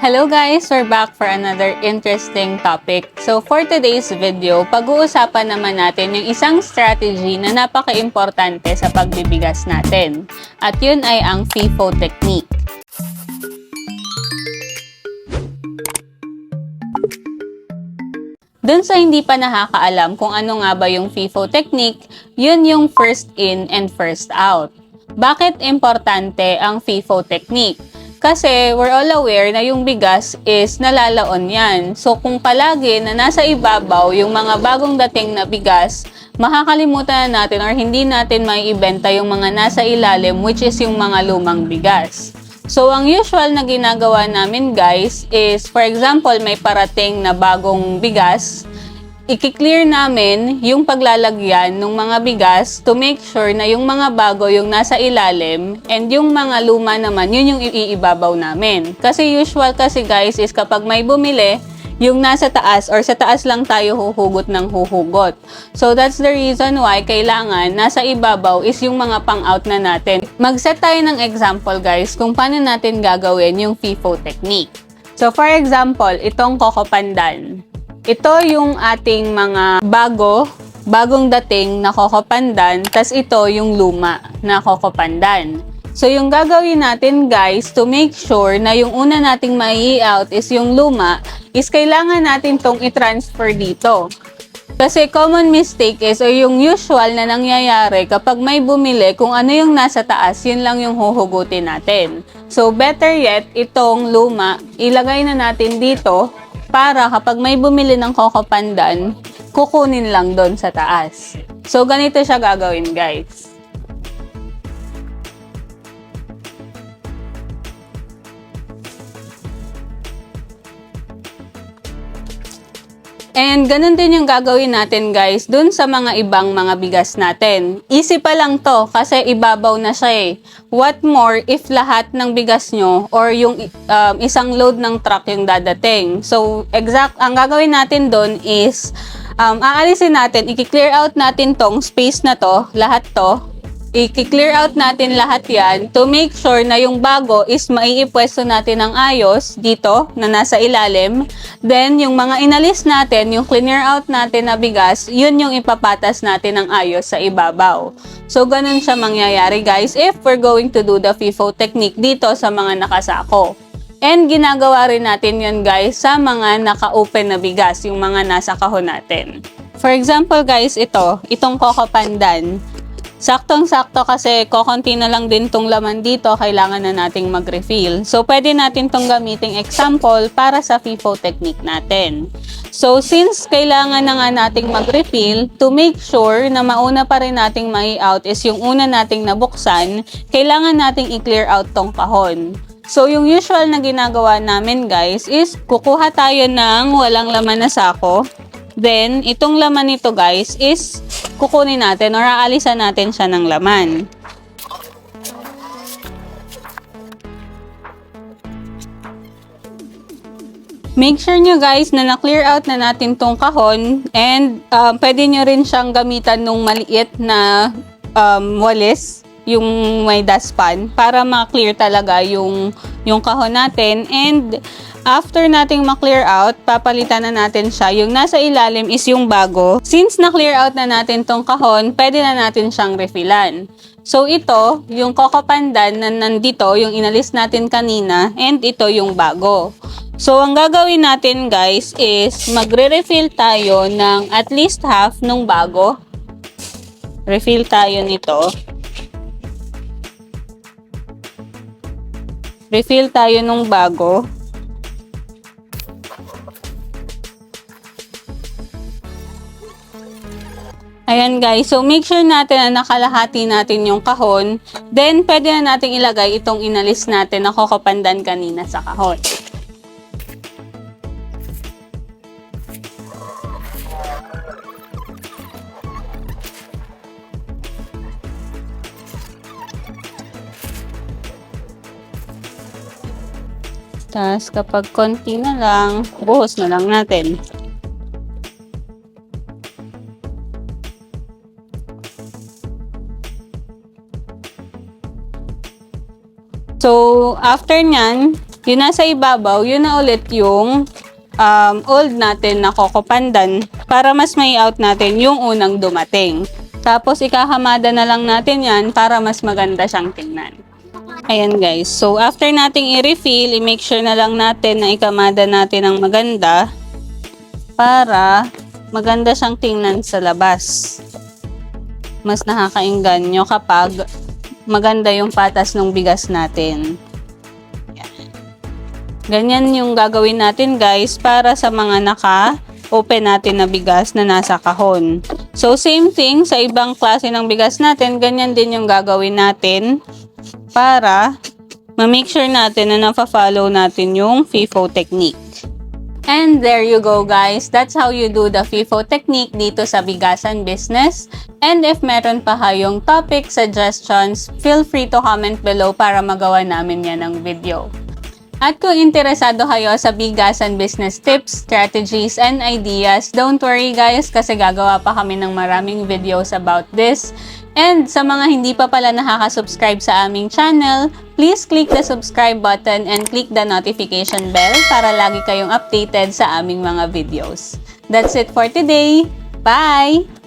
Hello guys! We're back for another interesting topic. So for today's video, pag-uusapan naman natin yung isang strategy na napaka-importante sa pagbibigas natin. At yun ay ang FIFO technique. Dun sa hindi pa nakakaalam kung ano nga ba yung FIFO technique, yun yung first in and first out. Bakit importante ang FIFO technique? Kasi we're all aware na yung bigas is nalalaon yan. So kung palagi na nasa ibabaw yung mga bagong dating na bigas, makakalimutan na natin or hindi natin may ibenta yung mga nasa ilalim which is yung mga lumang bigas. So ang usual na ginagawa namin guys is for example may parating na bagong bigas, i-clear namin yung paglalagyan ng mga bigas to make sure na yung mga bago yung nasa ilalim and yung mga luma naman yun yung iibabaw namin. Kasi usual kasi guys is kapag may bumili, yung nasa taas or sa taas lang tayo huhugot ng huhugot. So that's the reason why kailangan nasa ibabaw is yung mga pang-out na natin. Mag-set tayo ng example guys kung paano natin gagawin yung FIFO technique. So for example, itong Coco Pandan. Ito yung ating mga bago, bagong dating na Coco Pandan, tas ito yung luma na Coco Pandan. So, yung gagawin natin guys to make sure na yung una nating mai-out is yung luma, is kailangan natin tong i-transfer dito. Kasi common mistake is, o yung usual na nangyayari kapag may bumili, kung ano yung nasa taas, yun lang yung huhugutin natin. So, better yet, itong luma, ilagay na natin dito para kapag may bumili ng Coco Pandan, kukunin lang doon sa taas. So, ganito siya gagawin, guys. And ganun din yung gagawin natin guys dun sa mga ibang mga bigas natin. Easy pa lang to kasi ibabaw na siya eh. What more if lahat ng bigas nyo or yung um, isang load ng truck yung dadating. So exact ang gagawin natin dun is um, aalisin natin, i-clear out natin tong space na to, lahat to i-clear out natin lahat yan to make sure na yung bago is maiipwesto natin ng ayos dito na nasa ilalim. Then, yung mga inalis natin, yung clear out natin na bigas, yun yung ipapatas natin ng ayos sa ibabaw. So, ganun siya mangyayari guys if we're going to do the FIFO technique dito sa mga nakasako. And ginagawa rin natin yun guys sa mga naka-open na bigas, yung mga nasa kahon natin. For example guys, ito, itong Coco Pandan. Saktong-sakto kasi kokonti na lang din tong laman dito, kailangan na nating mag-refill. So, pwede natin tong gamiting example para sa FIFO technique natin. So, since kailangan na nga nating mag-refill, to make sure na mauna pa rin nating mai-out is yung una nating nabuksan, kailangan nating i-clear out tong kahon. So, yung usual na ginagawa namin guys is kukuha tayo ng walang laman na sako. Then, itong laman nito guys is kukunin natin or aalisan natin siya ng laman. Make sure nyo guys na na-clear out na natin tong kahon and um, pwede nyo rin siyang gamitan nung maliit na um, walis yung may dustpan para ma-clear talaga yung yung kahon natin and after nating ma-clear out, papalitan na natin siya. Yung nasa ilalim is yung bago. Since na-clear out na natin tong kahon, pwede na natin siyang refillan. So ito, yung Coco Pandan na nandito, yung inalis natin kanina, and ito yung bago. So ang gagawin natin guys is magre-refill tayo ng at least half nung bago. Refill tayo nito. Refill tayo nung bago. Ayan guys, so make sure natin na nakalahati natin yung kahon. Then, pwede na natin ilagay itong inalis natin na kokopandan kanina sa kahon. Tapos kapag konti na lang, buhos na lang natin. So, after nyan, yung nasa ibabaw, yun na ulit yung um, old natin na Coco Pandan para mas may out natin yung unang dumating. Tapos ikakamada na lang natin yan para mas maganda siyang tingnan. Ayan guys. So after nating i-refill, i-make sure na lang natin na ikamada natin ang maganda para maganda siyang tingnan sa labas. Mas nakakainganyo kapag maganda yung patas ng bigas natin. Ganyan yung gagawin natin guys para sa mga naka-open natin na bigas na nasa kahon. So same thing sa ibang klase ng bigas natin, ganyan din yung gagawin natin para ma-make sure natin na nafa-follow natin yung FIFO technique. And there you go guys. That's how you do the FIFO technique dito sa bigasan business. And if meron pa kayong topic suggestions, feel free to comment below para magawa namin yan ng video. At kung interesado kayo sa bigasan business tips, strategies, and ideas, don't worry guys kasi gagawa pa kami ng maraming videos about this. And sa mga hindi pa pala nakaka-subscribe sa aming channel, please click the subscribe button and click the notification bell para lagi kayong updated sa aming mga videos. That's it for today. Bye!